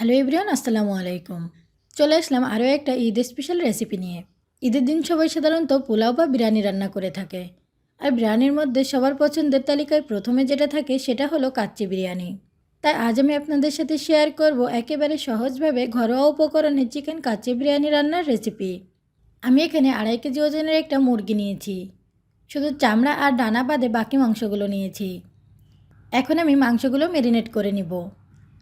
Hello everyone, আসসালামু আলাইকুম। চলে আসলাম আরও একটা ঈদ স্পেশাল রেসিপি নিয়ে। ঈদের দিন সবাই সাধারণত পোলাও বা বিরিয়ানি রান্না করে থাকে। আর বিরিয়ানির মধ্যে সবার পছন্দের তালিকায় প্রথমে যেটা থাকে সেটা হলো কাচ্চি বিরিয়ানি। তাই আজ আমি আপনাদের সাথে শেয়ার করব একেবারে সহজভাবে ঘরোয়া উপকরণে চিকেন কাচ্চি বিরিয়ানি রান্নার রেসিপি আমি এখানে আড়াই কেজি ওজনের একটা মুরগি নিয়েছি। শুধু চামড়া আর ডানা বাদে বাকি মাংসগুলো নিয়েছি। এখন আমি মাংসগুলো ম্যারিনেট করে নিব।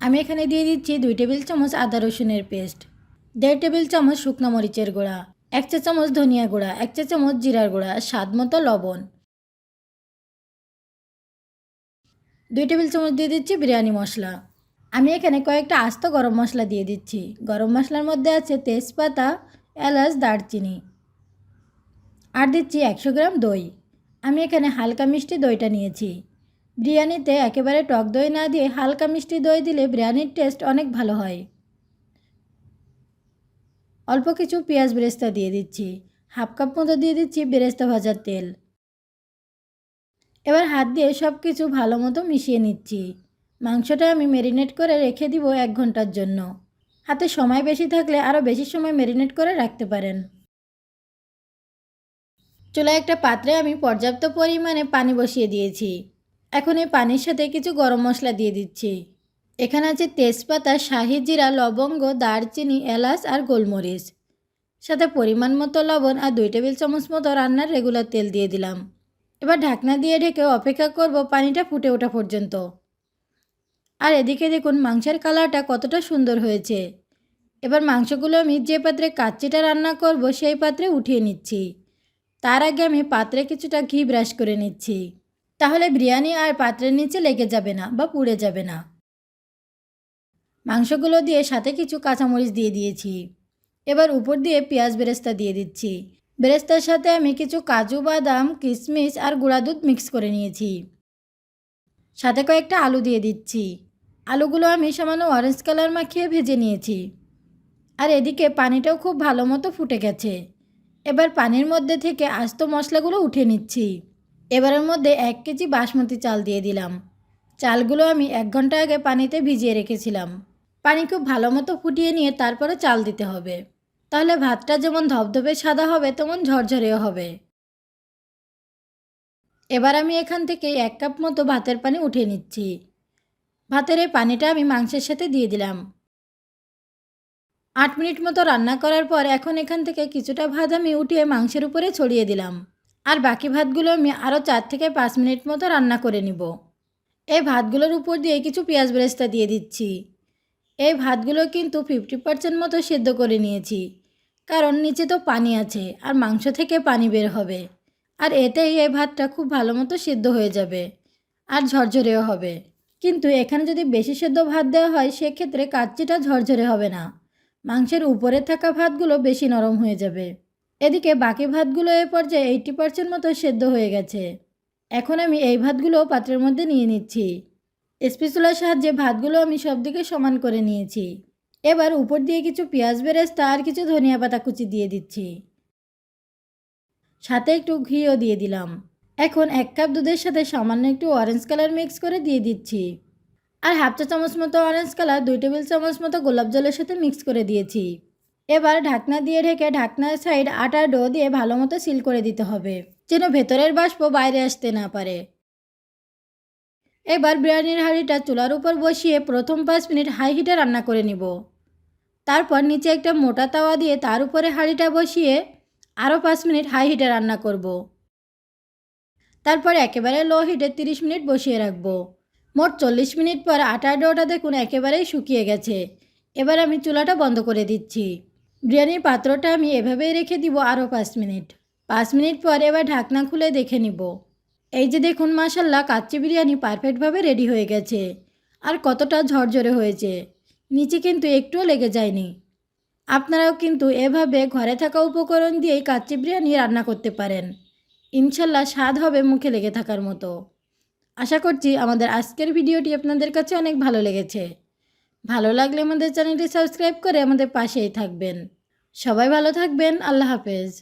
আমি এখানে দিয়ে দিচ্ছি দুই টেবিল চামচ আদা রসুনের পেস্ট, দেড় টেবিল চামচ শুকনো মরিচের গুঁড়া, এক চা চামচ ধনিয়া গুঁড়া, এক চা চামচ জিরার গুঁড়া, স্বাদ মতো লবণ। দুই টেবিল চামচ দিয়ে দিচ্ছি বিরিয়ানি মশলা। আমি এখানে কয়েকটা আস্ত গরম মশলা দিয়ে দিচ্ছি। গরম মশলার মধ্যে আছে তেজপাতা, এলাচ, দারচিনি। আর দিচ্ছি একশো গ্রাম দই। আমি এখানে হালকা মিষ্টি দইটা নিয়েছি। বিরিয়ানিতে একেবারে টক দই না দিয়ে হালকা মিষ্টি দই দিলে বিরিয়ানির টেস্ট অনেক ভালো হয়। অল্প কিছু পেঁয়াজ বেরেস্তা দিয়ে দিচ্ছি। হাফ কাপ মতো দিয়ে দিচ্ছি বেরেস্তা ভাজার তেল। এবার হাত দিয়ে সব কিছু ভালো মতো মিশিয়ে নিচ্ছি। মাংসটা আমি ম্যারিনেট করে রেখে দিব এক ঘণ্টার জন্য। হাতে সময় বেশি থাকলে আরও বেশি সময় ম্যারিনেট করে রাখতে পারেন। চুলায় একটা পাত্রে আমি পর্যাপ্ত পরিমাণে পানি বসিয়ে দিয়েছি। এখন এই পানির সাথে কিছু গরম মশলা দিয়ে দিচ্ছি। এখানে আছে তেজপাতা, শাহি জিরা, লবঙ্গ, দারচিনি, এলাচ আর গোলমরিচ। সাথে পরিমাণ মতো লবণ আর দুই টেবিল চামচ মতো রান্নার রেগুলার তেল দিয়ে দিলাম। এবার ঢাকনা দিয়ে ঢেকে অপেক্ষা করব পানিটা ফুটে ওঠা পর্যন্ত। আর এদিকে দেখুন মাংসের কালারটা কতটা সুন্দর হয়েছে। এবার মাংসগুলো আমি যে পাত্রে কাচ্চিটা রান্না করব সেই পাত্রে উঠিয়ে নিচ্ছি। তার আগে আমি পাত্রে কিছুটা ঘি ব্রাশ করে নিচ্ছি। তাহলে বিরিয়ানি আর পাত্রের নিচে লেগে যাবে না বা পুড়ে যাবে না। মাংসগুলো দিয়ে সাথে কিছু কাঁচামরিচ দিয়ে দিয়েছি। এবার উপর দিয়ে পেঁয়াজ বেরেস্তা দিয়ে দিচ্ছি। বেরেস্তার সাথে আমি কিছু কাজু, বাদাম কিশমিশ আর গুঁড়া দুধ মিক্স করে নিয়েছি। সাথে কয়েকটা আলু দিয়ে দিচ্ছি। আলুগুলো আমি সামান্য অরেঞ্জ কালার মাখিয়ে ভেজে নিয়েছি। আর এদিকে পানিটাও খুব ভালো মতো ফুটে গেছে। এবার পানির মধ্যে থেকে আস্ত মশলাগুলো উঠে নিচ্ছি। এবারের মধ্যে এক কেজি বাসমতি চাল দিয়ে দিলাম। চালগুলো আমি এক ঘণ্টা আগে পানিতে ভিজিয়ে রেখেছিলাম। পানি খুব ভালো মতো ফুটিয়ে নিয়ে তারপরে চাল দিতে হবে। তাহলে ভাতটা যেমন ধবধবে সাদা হবে, তেমন ঝরঝরেও হবে। এবার আমি এখান থেকে এক কাপ মতো ভাতের পানি উঠিয়ে নিচ্ছি। ভাতের এই পানিটা আমি মাংসের সাথে দিয়ে দিলাম। আট মিনিট মতো রান্না করার পর এখন এখান থেকে কিছুটা ভাত আমি উঠিয়ে মাংসের উপরে ছড়িয়ে দিলাম। আর বাকি ভাতগুলো আমি আরও চার থেকে পাঁচ মিনিট মতো রান্না করে নিব। এই ভাতগুলোর উপর দিয়ে কিছু পেঁয়াজ বেরেস্তা দিয়ে দিচ্ছি। এই ভাতগুলো কিন্তু ফিফটি পার্সেন্ট মতো সেদ্ধ করে নিয়েছি। কারণ নিচে তো পানি আছে আর মাংস থেকে পানি বের হবে। আর এতেই এই ভাতটা খুব ভালো মতো সেদ্ধ হয়ে যাবে আর ঝরঝরেও হবে। কিন্তু এখানে যদি বেশি সেদ্ধ ভাত দেওয়া হয়, সেক্ষেত্রে কাচ্চিটা ঝরঝরে হবে না। মাংসের উপরে থাকা ভাতগুলো বেশি নরম হয়ে যাবে। এদিকে বাকি ভাতগুলো এ পর্যায়ে এইটি পার্সেন্ট মতো সেদ্ধ হয়ে গেছে। এখন আমি এই ভাতগুলো পাত্রের মধ্যে নিয়ে নিচ্ছি। স্পেচুলার সাহায্যে ভাতগুলো আমি সব দিকে সমান করে নিয়েছি। এবার উপর দিয়ে কিছু পেঁয়াজ বেরেস্তা আর কিছু ধনিয়া পাতা কুচি দিয়ে দিচ্ছি। সাথে একটু ঘিও দিয়ে দিলাম। এখন এক কাপ দুধের সাথে সামান্য একটু অরেঞ্জ কালার মিক্স করে দিয়ে দিচ্ছি। আর হাফ চা চামচ মতো অরেঞ্জ কালার দুই টেবিল চামচ মতো গোলাপ জলের সাথে মিক্স করে দিয়েছি। এবার ঢাকনা দিয়ে ঢেকে ঢাকনার সাইড আটার ডো দিয়ে ভালো মতো সিল করে দিতে হবে, যেন ভেতরের বাষ্প বাইরে আসতে না পারে। এবার বিরিয়ানির হাঁড়িটা চুলার উপর বসিয়ে প্রথম পাঁচ মিনিট হাই হিটে রান্না করে নিব। তারপর নিচে একটা মোটা তাওয়া দিয়ে তার উপরে হাঁড়িটা বসিয়ে আরও পাঁচ মিনিট হাই হিটে রান্না করব। তারপর একেবারে লো হিটে তিরিশ মিনিট বসিয়ে রাখব। মোট চল্লিশ মিনিট পর আটার ডোটা দেখুন একেবারেই শুকিয়ে গেছে। এবার আমি চুলাটা বন্ধ করে দিচ্ছি। বিরিয়ানির পাত্রটা আমি এভাবেই রেখে দিব আরও পাঁচ মিনিট। পাঁচ মিনিট পর এবার ঢাকনা খুলে দেখে নিব। এই যে দেখুন মাসাল্লাহ কাচ্চি বিরিয়ানি পারফেক্টভাবে রেডি হয়ে গেছে। আর কতটা ঝরঝরে হয়েছে। নিচে কিন্তু একটুও লেগে যায়নি। আপনারাও কিন্তু এভাবে ঘরে থাকা উপকরণ দিয়েই কাচ্চি বিরিয়ানি রান্না করতে পারেন। ইনশাল্লাহ স্বাদ হবে মুখে লেগে থাকার মতো। আশা করছি আমাদের আজকের ভিডিওটি আপনাদের কাছে অনেক ভালো লেগেছে। ভালো লাগলে আমাদের চ্যানেলটি সাবস্ক্রাইব করে আমাদের পাশেই থাকবেন। সবাই ভালো থাকবেন। আল্লাহ হাফেজ।